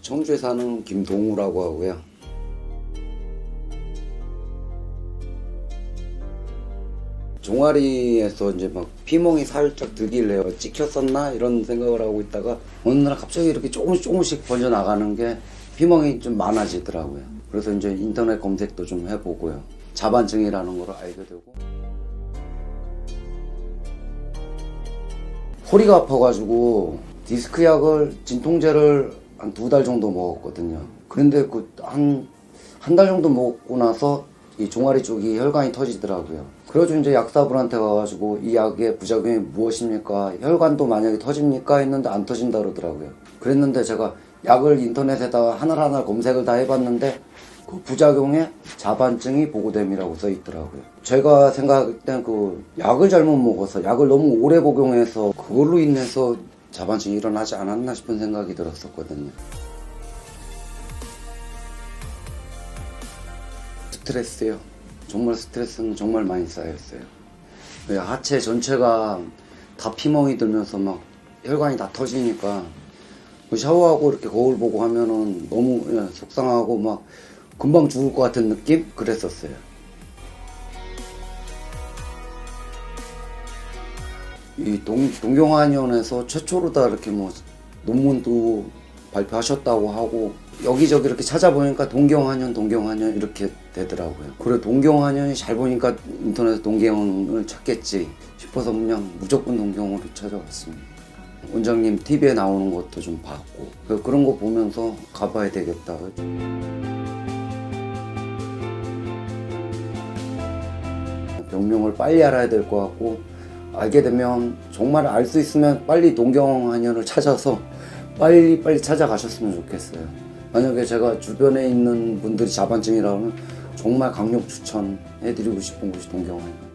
청주에 사는 김동우라고 하고요. 종아리에서 이제 막 피멍이 살짝 들길래 찍혔었나 이런 생각을 하고 있다가 어느 날 갑자기 이렇게 조금씩 조금씩 번져 나가는 게 피멍이 좀 많아지더라고요. 그래서 이제 인터넷 검색도 좀 해보고요. 자반증이라는 걸 알게 되고 허리가 아파가지고 디스크 약을 진통제를 한 두 달 정도 먹었거든요. 그런데 그 한 한 달 정도 먹고 나서 이 종아리 쪽이 혈관이 터지더라고요. 그래가지고 이제 약사분한테 가가지고 이 약의 부작용이 무엇입니까? 혈관도 만약에 터집니까? 했는데 안 터진다 그러더라고요. 그랬는데 제가 약을 인터넷에다가 하나하나 검색을 다 해봤는데 그 부작용에 자반증이 보고됨이라고 써 있더라고요. 제가 생각할 땐 그 약을 잘못 먹어서 약을 너무 오래 복용해서 그걸로 인해서 자반증이 일어나지 않았나 싶은 생각이 들었었거든요. 스트레스요. 정말 스트레스는 정말 많이 쌓였어요. 그 하체 전체가 다 피멍이 들면서 막 혈관이 다 터지니까 그 샤워하고 이렇게 거울 보고 하면은 너무 예, 속상하고 막 금방 죽을 것 같은 느낌? 그랬었어요. 이 동, 동경한의원에서 최초로 다 이렇게 뭐 논문도 발표하셨다고 하고 여기저기 이렇게 찾아보니까 동경한의원, 동경한의원 이렇게 되더라고요. 그래 동경한의원이 잘 보니까 인터넷에 동경을 찾겠지 싶어서 그냥 무조건 동경으로 찾아왔습니다. 원장님 TV에 나오는 것도 좀 봤고 그- 그런 거 보면서 가봐야 되겠다. 병명을 빨리 알아야 될 것 같고 알게 되면 정말 알 수 있으면 빨리 동경한의원을 찾아서 빨리 빨리 찾아가셨으면 좋겠어요. 만약에 제가 주변에 있는 분들이 자반증이라면 정말 강력 추천해드리고 싶은 곳이 동경 한의원.